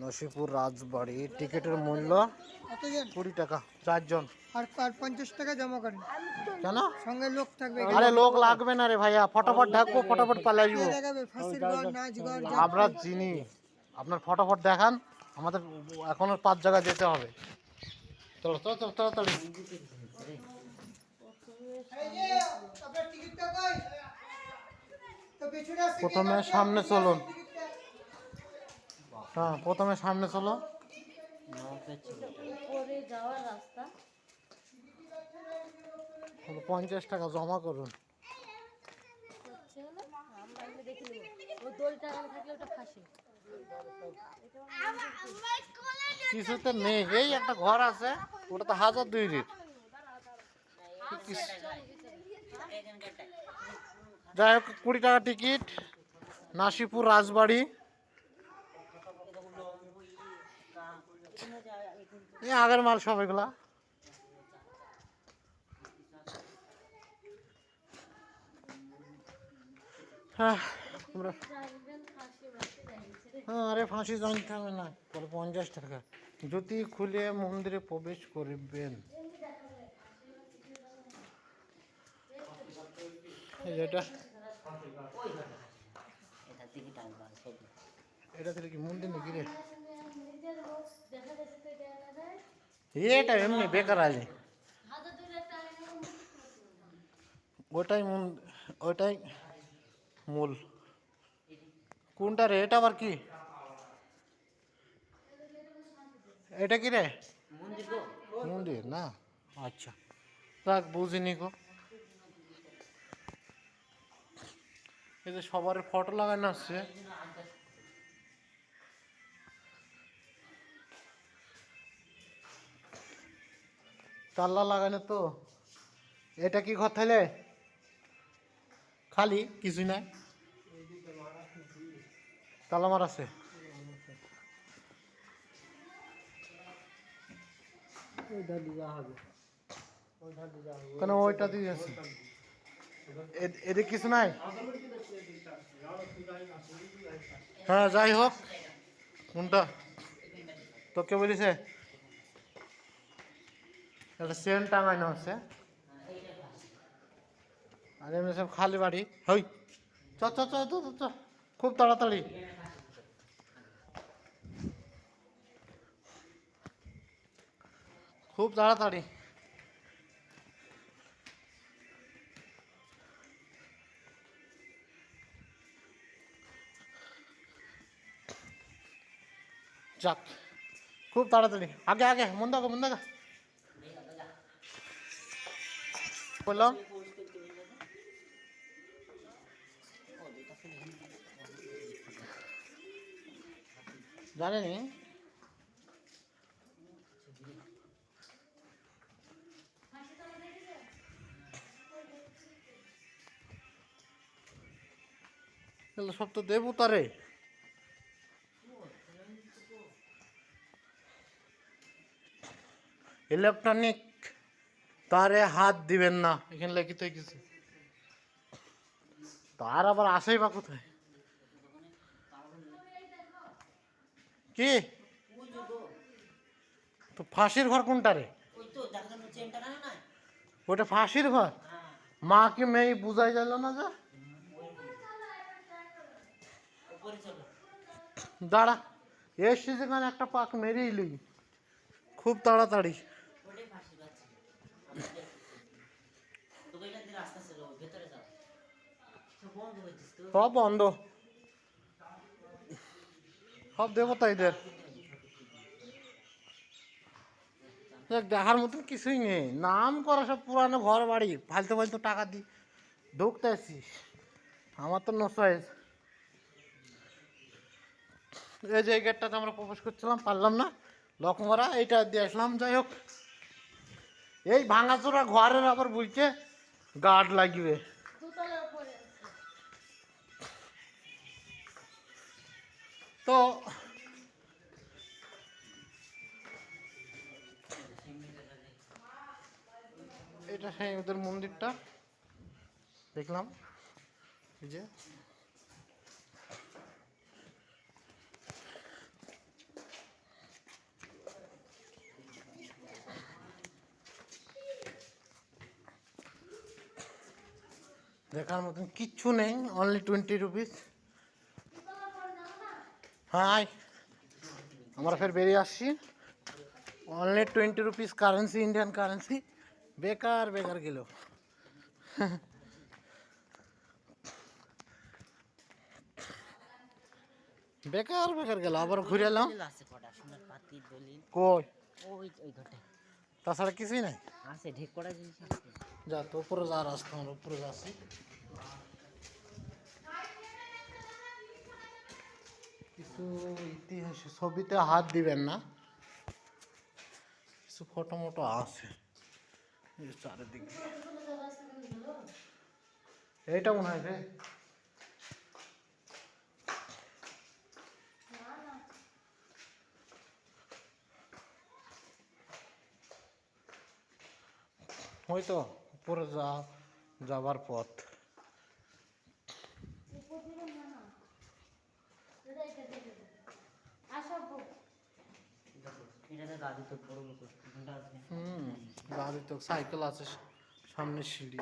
নসিপুর রাজবাড়ি। টিকিটের মূল্য কুড়ি টাকা চারজন। আর আর পঞ্চাশ টাকা জমা করেন। কেন? সঙ্গে লোক থাকবে। আরে লোক লাগবে না রে ভাইয়া ফটাফট ঢাকবো ফটাফট যাব যা আমরা চিনি আপনার ফটাফট দেখান আমাদের এখনও পাঁচ জায়গায় যেতে হবে। চলো চলো চলো তাড়াতাড়ি? প্রথমে সামনে চলুন। হ্যাঁ প্রথমে সামনে চলো। পঞ্চাশ টাকা জমা করুন। কিছুতে নেই। এই একটা ঘর আছে, ওটা তো হাজার দুই রিট। যাই হোক, কুড়ি টাকা টিকিট, নাসিপুর রাজবাড়ি। আগের মাল সব এগুলা। হ্যাঁ আরে ফাঁসি জানতে হবে না পঞ্চাশ টাকা। জ্যোতি খুলে মন্দিরে প্রবেশ করবেন। এটা। এটা থেকে কি মন্দির নাকি রে নিজের লোক দেখা যাচ্ছে তো এটা এমনি বেকার আছে ওটাই মূল ওটাই মূল। কোনটা রে? এটা আবার কি? এটা কি রে? মন্দির, না। আচ্ছা যাক বুঝিনি গো। এই যে সবার ফটো লাগানো আসছে তাল্লা লাগানো তো। এটা কি ঘর তাহলে খালি? কিছুই নাই? তালা মার আছে। কেন ওইটা দিয়ে আছে এদিকে কিছু নাই? হ্যাঁ যাই হোক। কোনটা? তো কে বলিছে? একটা সেন টাঙানো আছে আর এমনি সব খালি বাড়ি। হই। চ চ, চ, চ খুব তাড়াতাড়ি। খুব তাড়াতাড়ি। যাক খুব তাড়াতাড়ি। আগে আগে মন দাগো মন দাগা বললাম জানেনি? সব তো দেবতারে ইলেকট্রনিক তারে হাত দিবেন না। এখানে লিখিত কিছু। তার আবার আসেই বা কোথায়? কি? তো ফাঁসির ঘর কোনটা রে? ওটা ফাঁসির ঘর? মা কি মেয়ে বুঝাই গেল না যা? দাঁড়া এসছি যেখানে একটা পাক মেরেই লই। খুব তাড়াতাড়ি। সব বন্ধ। সব দেবতাইদের। দেখ, দেখার মতন কিছুই নেই। নাম করা সব পুরানো ঘর বাড়ি ফালতু ফালতু টাকা দি ঢুকতে আসিস আমার তো নষ্ট হয়েছে এই যে গেটটাতে আমরা প্রবেশ করছিলাম পারলাম না। লক মারা এইটা দিয়ে আসলাম। যাই হোক এই ভাঙাচোরা ঘরের আবার বলছে গার্ড লাগবে দোতলার উপরে তো এটা সেই ওদের মন্দিরটা দেখলাম এই যে দেখার মতন কিচ্ছু নেই অনলি টোয়েন্টি রুপিস হ্যাঁ আমরা ফের বেরিয়ে আসছি। Only twenty rupees currency Indian currency বেকার বেকার গেল। বেকার বেকার গেল আবার ঘুরে এলাম। কই? তাছাড়া কিছুই নাই? আছে ঢেক করা জিনিস আছে। যা তো, উপরে যা রাস্তা, আমরা উপরে যাচ্ছি। কিছু ইতিহাস, ছবিতে হাত দিবেন না। কিছু ফটো মোটো আছে। চারিদিক এইটা মনে হয় রে। ওই তো। উপরে যা, যাবার পথ। হুম সাইকেল আছে, সামনে সিঁড়ি।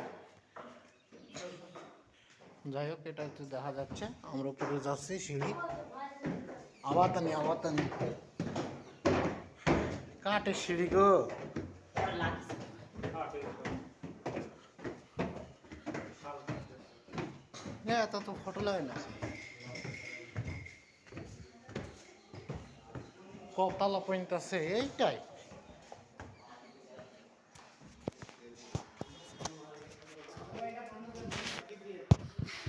যাই হোক, এটা একটু দেখা যাচ্ছে। আমরা উপরে যাচ্ছি, সিঁড়ি। আবাতানি আবাতানি কাঠের সিঁড়ি গো। হ্যাঁ তা তো ফটো লাগে না। কপালা পয়েন্ট আছে এইটাই।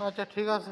আচ্ছা ঠিক আছে।